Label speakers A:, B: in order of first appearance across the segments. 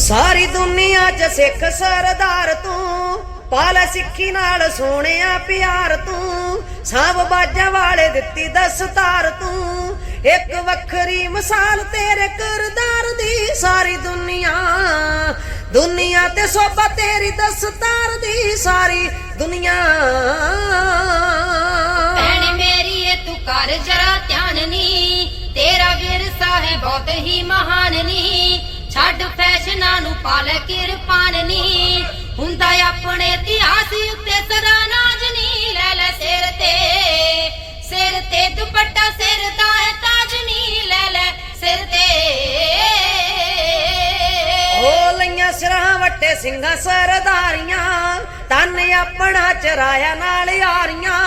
A: ਸਾਰੀ ਦੁਨੀਆ 'ਚ ਸਿੱਖ ਸਰਦਾਰ ਤੂੰ, ਪਾਲ ਸਿੱਖੀ ਨਾਲ ਸੋਹਣਿਆ ਪਿਆਰ ਤੂੰ ਸਾਬ ਬਾਜਾਂ ਵਾਲੇ ਦਿੱਤੀ ਦਸਤਾਰ ਤੂੰ। ਇੱਕ ਵੱਖਰੀ ਮਿਸਾਲ ਤੇਰੇ ਕਰਦਾਰ ਦੀ, ਸਾਰੀ ਦੁਨੀਆ ਦੁਨੀਆ ਤੇ ਸੋਭਾ ਤੇਰੀ ਦਸਤਾਰ ਦੀ, ਸਾਰੀ ਦੁਨੀਆ।
B: ਭੈਣ ਮੇਰੀ ਏ ਤੂੰ ਕਰ ਜਰਾ ਧਿਆਨ ਨੀ, ਤੇਰਾ ਵਿਰਸਾ ਹੈ ਬਹੁਤ ਹੀ ਮਹਾਨ ਨੀ। ਛੱਡ ਫੈਸ਼ਨਾਂ ਨੂੰ ਪਾਲੇ ਕਿਰਪਾਨ ਨੀ। ਹੁੰਦਾ ਆਪਣੇ ਇਤਿਹਾਸ ਉੱਤੇ ਸਦਾ ਨਾਜ ਲੈ ਲੈ ਸਿਰ ਤੇ ਸਿਰ ਤੇ ਦੁਪੱਟਾ ਸਿਰ ਦਾ ਹੈ ਤਾਜ ਨੀ। ਲੈ ਲੈ ਸਿਰ ਤੇ।
A: ਓ ਲਈਆਂ ਸਿਰਾਂ ਵੱਟੇ ਸਿੰਘਾਂ ਸਰਦਾਰੀਆਂ, ਤਨ ਆਪਣਾ ਚਰਾਇਆ ਨਾਲ ਯਾਰੀਆਂ।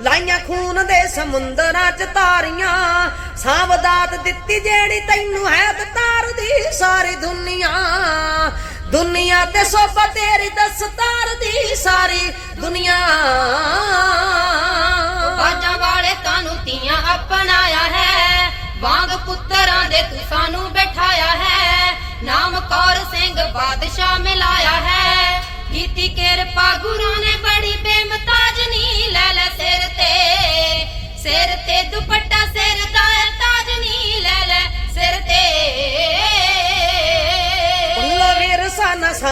A: ਲਾਈਆਂ ਖੂਨ ਦੇ ਸਮੁੰਦਰਾਂ ਚ ਤਾਰੀਆਂ। ਸਾਵਦਾਤ ਦਿੱਤੀ ਜਿਹੜੀ ਤੈਨੂੰ ਹੈ ਦਤਾਰ ਦੀ ਸਾਰੀ ਦੁਨੀਆ। ਦੁਨੀਆ ਤੇ ਸੋਭਾ ਤੇਰੀ ਦਸਤਾਰ ਦੀ ਸਾਰੀ ਦੁਨੀਆ।
B: ਬਾਜਾਂ ਵਾਲੇ ਤਾਨੂੰ ਤੀਆਂ ਅਪਣਾਇਆ ਹੈ? ਵਾਂਗ ਪੁੱਤਰਾਂ ਦੇ ਤੂੰ ਸਾਨੂੰ ਬਿਠਾਇਆ ਹੈ। ਨਾਮ ਕੌਰ ਸਿੰਘ ਬਾਦਸ਼ਾਹ ਮਿਲਾਇਆ ਹੈ।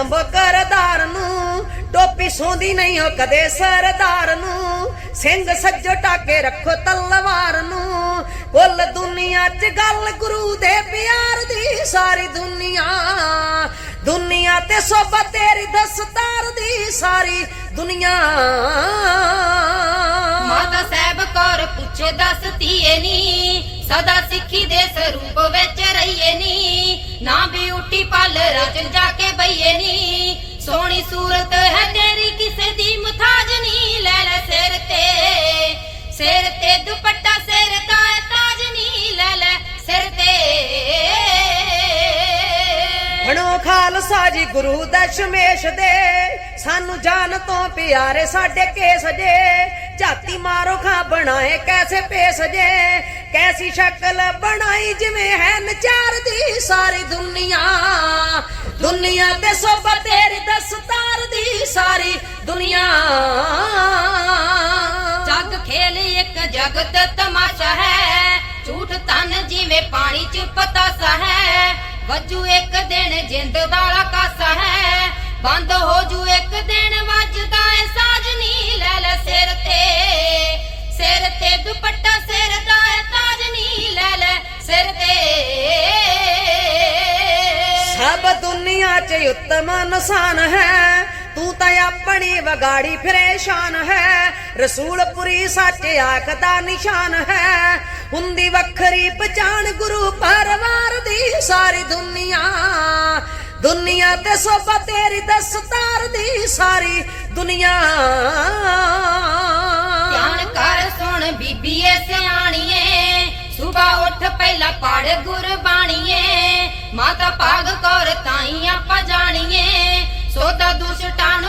A: ਵਿਰਸਾ ਕਰਦਾਰ ਨੂੰ, ਟੋਪੀ ਸੌਂਦੀ ਨਹੀਂ ਹੋ ਕਦੇ ਸਰਦਾਰ ਨੂੰ। ਸਿੰਘ ਸੱਜੋ ਟਾਕੇ ਰੱਖੋ ਤਲਵਾਰ ਨੂੰ। ਕੁੱਲ ਦੁਨੀਆ 'ਚ ਗੱਲ ਗੁਰੂ ਦੇ ਪਿਆਰ ਦੀ, ਸਾਰੀ ਦੁਨੀਆ। ਦੁਨੀਆ ਤੇ ਸੋਭਾ ਤੇਰੀ ਦਸਤਾਰ ਦੀ, ਸਾਰੀ ਦੁਨੀਆ।
B: ਮਾਤਾ ਸਾਹਿਬ ਕੌਰ ਪੁੱਛੇ, ਦੱਸ ਧੀਏ ਨੀ। ਸਦਾ ਸਿੱਖੀ ਦੇ ਸਰੂਪ ਵਿੱਚ ਰਹੀਏ ਨੀ। ਨਾ ਬਿਊਟੀ ਪਾਰਲਰ ਚ ਜਾ ਕੇ ਬਈਏ ਨੀ। ਸੂਰਤ ਹੈ ਤੇਰੀ, ਕਿਸੇ ਦੀ ਮੁਤਾਜ ਨੀ ਲੈ ਲੈ ਸਿਰ ਤੇ। ਸਿਰ ਤੇ ਦੁਪੱਟਾ, ਸਿਰ ਦਾ ਤਾਜ ਨੀ ਲੈ ਲੈ ਸਿਰ ਤੇ।
A: ਬਣੋ ਖਾਲਸਾ ਜੀ ਗੁਰੂ ਦਸ਼ਮੇਸ਼ ਦੇ। ਸਾਨੂੰ ਜਾਨ ਤੋਂ ਪਿਆਰੇ ਸਾਡੇ ਕੇਸ ਜੇ। ਝਾਤੀ ਮਾਰੋ ਖਾ ਬਣਾਏ ਕੈਸੇ ਪੇਸ ਜੇ। ਕੈਸੀ ਸ਼ਕਲ ਬਣਾਈ ਜਿਵੇਂ ਹੈ ਨਚਾਰ ਦੀ ਸਾਰੀ ਦੁਨੀਆ। ਦੁਨੀਆ ਤੇ ਸੋਭਾ ਤੇਰੀ ਦਸਤਾਰ ਦੀ ਸਾਰੀ ਦੁਨੀਆ।
B: ਜੱਗ ਖੇਲ ਇੱਕ ਜਗਤ ਤਮਾਸ਼ਾ ਹੈ। ਝੂਠ ਤਨ ਜਿਵੇਂ ਪਾਣੀ ਚ ਪਤਾਸਾ ਹੈ। ਵੱਜੂ ਇੱਕ ਦਿਨ ਜਿੰਦ ਵਾਲਾ ਕਾਸਾ ਹੈ। ਬੰਦ ਹੋ ਜੂ ਇੱਕ ਦਿਨ ਵੱਜਦਾ ਏ ਸਾਜਨੀ।
A: 'ਚ ਉੱਤਮ ਨਿਸ਼ਾਨ ਹੈ। ਤੂੰ ਤਾਂ ਆਪਣੀ ਵਗਾੜੀ ਫਿਰੇਸ਼ਾਨ ਹੈ। ਰਸੂਲਪੁਰੀ ਸੱਚ ਆਖ ਦਾ ਨਿਸ਼ਾਨ ਹੈ। ਹੁੰਦੀ ਵੱਖਰੀ ਪਛਾਣ ਗੁਰੂ ਪਰਵਾਰ ਦੀ ਸਾਰੀ ਦੁਨੀਆ। ਦੁਨੀਆ ਤੇ ਸੋਭਾ ਤੇਰੀ ਦਸਤਾਰ ਦੀ ਸਾਰੀ ਦੁਨੀਆ।
B: ਧਿਆਨ ਕਰ ਸੁਣ ਬੀਬੀਏ ਸਿਆਣੀਏ ਸੁਬਾ ਉੱਠ ਪਹਿਲਾ ਪੜ ਗੁਰਬਾਣੀਏ। ਮਾਤਾ ਪਾਗ ਕੌਰ ਤਾਈ ਆਪਾਂ ਜਾਣੀਏ। ਸੋਦਾ ਦੁਸ਼ਟਾਂ